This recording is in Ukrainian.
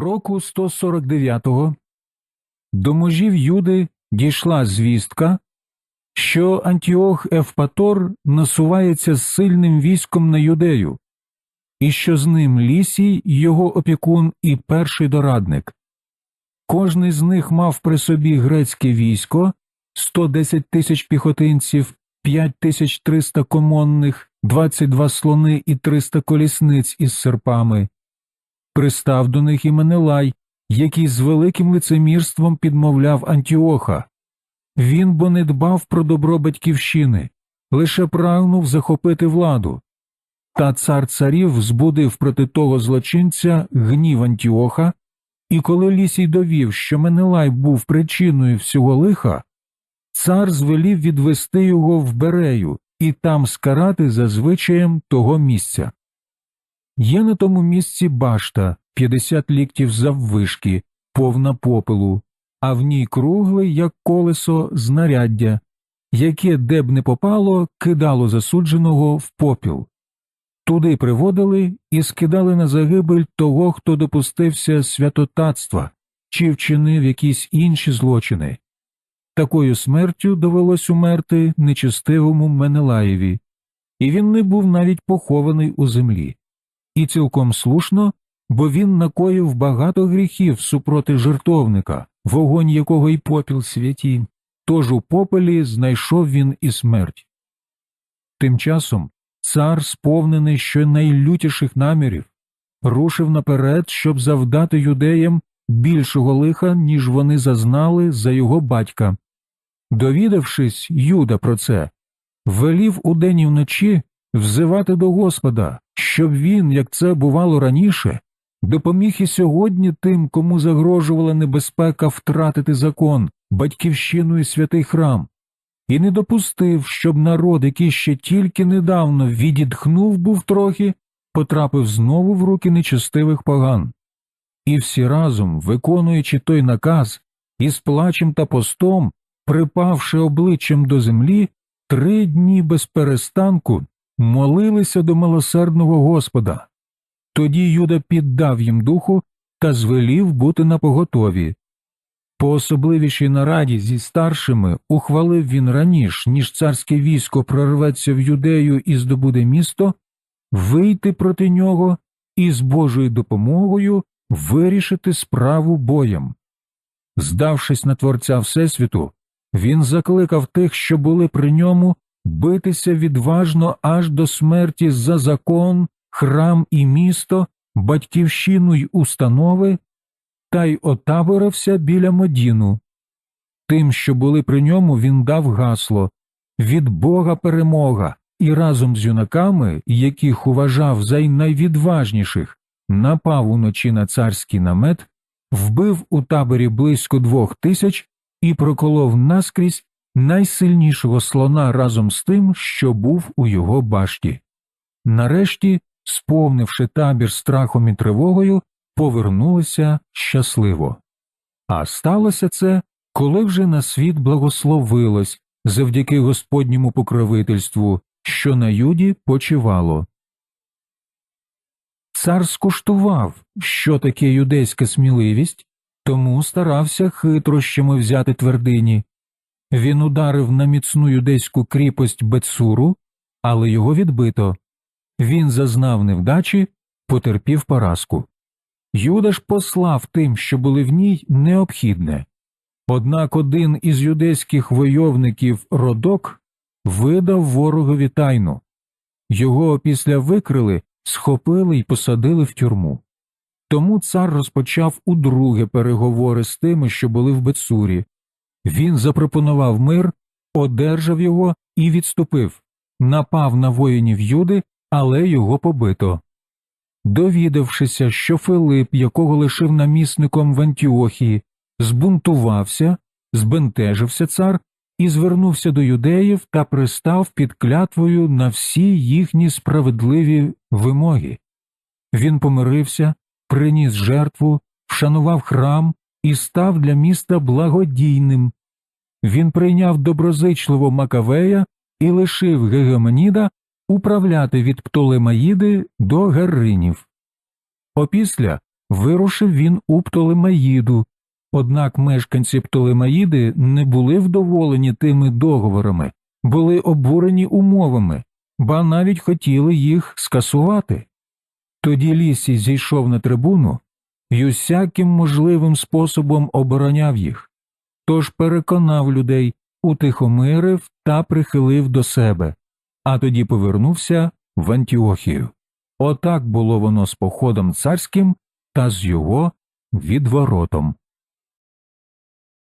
Року 149-го до можів Юди дійшла звістка, що Антіох Евпатор насувається з сильним військом на юдею, і що з ним Лісій, його опікун і перший дорадник. Кожний з них мав при собі грецьке військо, 110 тисяч піхотинців, 5300 комонних, 22 слони і 300 колісниць із серпами. Пристав до них і Менелай, який з великим лицемірством підмовляв Антіоха. Він бо не дбав про добро батьківщини, лише прагнув захопити владу. Та цар царів збудив проти того злочинця гнів Антіоха, і коли Лісій довів, що Менелай був причиною всього лиха, цар звелів відвести його в Берею і там скарати за звичаєм того місця. Є на тому місці башта 50 ліктів заввишки, повна попелу, а в ній кругле, як колесо, знаряддя, яке, де б не попало, кидало засудженого в попіл. Туди приводили і скидали на загибель того, хто допустився святотатства чи вчинив якісь інші злочини. Такою смертю довелось умерти нечестивому Менелаєві, і він не був навіть похований у землі. І цілком слушно, бо він накоїв багато гріхів супроти жертовника, вогонь якого й попіл святі, тож у попелі знайшов він і смерть. Тим часом цар, сповнений щонайлютіших намірів, рушив наперед, щоб завдати юдеям більшого лиха, ніж вони зазнали за його батька. Довідавшись, Юда про це, велів удень і вночі взивати до Господа, щоб він, як це бувало раніше, допоміг і сьогодні тим, кому загрожувала небезпека втратити закон, батьківщину і святий храм, і не допустив, щоб народ, який ще тільки недавно відітхнув був трохи, потрапив знову в руки нечестивих поган. І всі разом, виконуючи той наказ, із плачем та постом, припавши обличчям до землі, три дні без перестанку молилися до милосердного Господа. Тоді Юда піддав їм духу та звелів бути напоготові. По особливішій нараді зі старшими ухвалив він раніш, ніж царське військо прорветься в юдею і здобуде місто, вийти проти нього і з Божою допомогою вирішити справу боєм. Здавшись на Творця Всесвіту, він закликав тих, що були при ньому, битися відважно аж до смерті за закон, храм і місто, батьківщину й установи, та й отаборився біля Модіну. Тим, що були при ньому, він дав гасло від Бога перемога, і разом з юнаками, яких уважав за найвідважніших, напав уночі на царський намет, вбив у таборі близько двох тисяч і проколов наскрізь найсильнішого слона разом з тим, що був у його башті. Нарешті, сповнивши табір страхом і тривогою, повернулися щасливо. А сталося це, коли вже на світ благословилось завдяки Господньому покровительству, що на юді почивало. Цар скуштував, що таке юдейська сміливість, тому старався хитрощами взяти твердині. Він ударив на міцну юдейську кріпость Бетсуру, але його відбито. Він зазнав невдачі, потерпів поразку. Ж послав тим, що були в ній, необхідне. Однак один із юдейських войовників Родок видав ворогові тайну. Його опісля викрили, схопили і посадили в тюрму. Тому цар розпочав удруге переговори з тими, що були в Бетсурі. Він запропонував мир, одержав його і відступив, напав на воїнів Юди, але його побито. Довідавшися, що Филип, якого лишив намісником в Антіохії, збунтувався, збентежився цар і звернувся до юдеїв та пристав під клятвою на всі їхні справедливі вимоги. Він помирився, приніс жертву, вшанував храм і став для міста благодійним. Він прийняв доброзичливо Макавея і лишив Гегемоніда управляти від Птолемаїди до Герринів. Опісля вирушив він у Птолемаїду, однак мешканці Птолемаїди не були вдоволені тими договорами, були обурені умовами, ба навіть хотіли їх скасувати. Тоді Лісій зійшов на трибуну і усяким можливим способом обороняв їх, тож переконав людей, утихомирив та прихилив до себе, а тоді повернувся в Антіохію. Отак було воно з походом царським та з його відворотом.